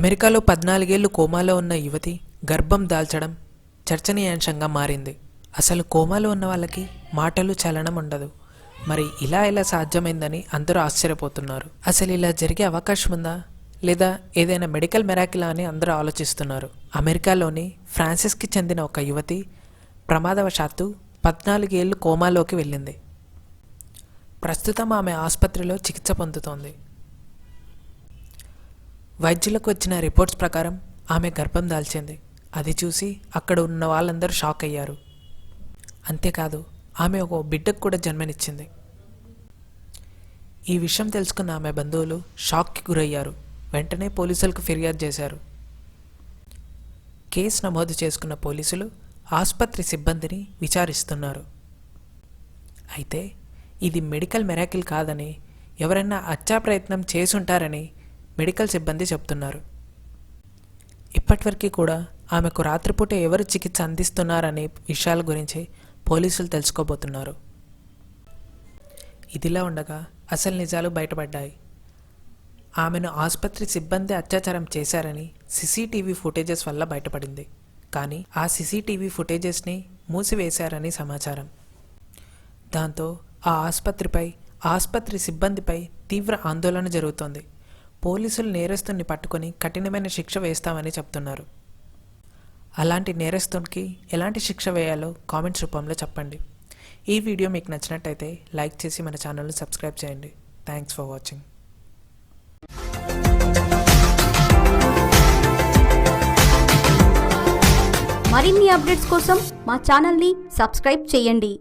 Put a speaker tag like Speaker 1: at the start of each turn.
Speaker 1: అమెరికాలో పద్నాలుగేళ్ళు కోమాలో ఉన్న యువతి గర్భం దాల్చడం చర్చనీయాంశంగా మారింది. అసలు కోమాలో ఉన్న వాళ్ళకి మాటలు చలనం ఉండదు. మరి ఇలా ఎలా సాధ్యమైందని అందరూ ఆశ్చర్యపోతున్నారు. అసలు ఇలా జరిగే అవకాశం ఉందా? లేదా ఏదైనా మెడికల్ మెరాకిలా అని అందరూ ఆలోచిస్తున్నారు. అమెరికాలోని ఫ్రాన్సిస్కి చెందిన ఒక యువతి ప్రమాదవశాత్తు పద్నాలుగేళ్ళు కోమాలోకి వెళ్ళింది. ప్రస్తుతం ఆమె ఆసుపత్రిలో చికిత్స పొందుతోంది. వైద్యులకు వచ్చిన రిపోర్ట్స్ ప్రకారం ఆమె గర్భం దాల్చింది. అది చూసి అక్కడ ఉన్న వాళ్ళందరూ షాక్ అయ్యారు. అంతేకాదు ఆమె ఒక బిడ్డకు కూడా జన్మనిచ్చింది. ఈ విషయం తెలుసుకున్న ఆమె బంధువులు షాక్కి గురయ్యారు. వెంటనే పోలీసులకు ఫిర్యాదు చేశారు. కేసు నమోదు చేసుకున్న పోలీసులు ఆసుపత్రి సిబ్బందిని విచారిస్తున్నారు. అయితే ఇది మెడికల్ మెరాకిల్ కాదని ఎవరైనా హత్యా ప్రయత్నం చేసుంటారని మెడికల్ సిబ్బంది చెప్తున్నారు. ఇప్పటివరకు కూడా ఆమెకు రాత్రిపూట ఎవరు చికిత్స అందిస్తున్నారనే విషయాల గురించి పోలీసులు తెలుసుకోబోతున్నారు. ఇదిలా ఉండగా అసలు నిజాలు బయటపడ్డాయి. ఆమెను ఆసుపత్రి సిబ్బంది అత్యాచారం చేశారని సీసీటీవీ ఫుటేజెస్ వల్ల బయటపడింది. కానీ ఆ సీసీటీవీ ఫుటేజెస్ని మూసివేశారని సమాచారం. దాంతో ఆ ఆసుపత్రిపై ఆసుపత్రి సిబ్బందిపై తీవ్ర ఆందోళన జరుగుతోంది. పోలీసులు నేరస్తుని పట్టుకొని కఠినమైన శిక్ష వేస్తామని చెప్తున్నారు. అలాంటి నేరస్తునికి ఎలాంటి శిక్ష వేయాలో కామెంట్స్ రూపంలో చెప్పండి. ఈ వీడియో మీకు నచ్చినట్టయితే లైక్ చేసి మన ఛానల్ని సబ్స్క్రైబ్ చేయండి. Thanks for watching.
Speaker 2: మరిన్ని అప్డేట్స్ కోసం మా ఛానల్ని సబ్స్క్రైబ్ చేయండి.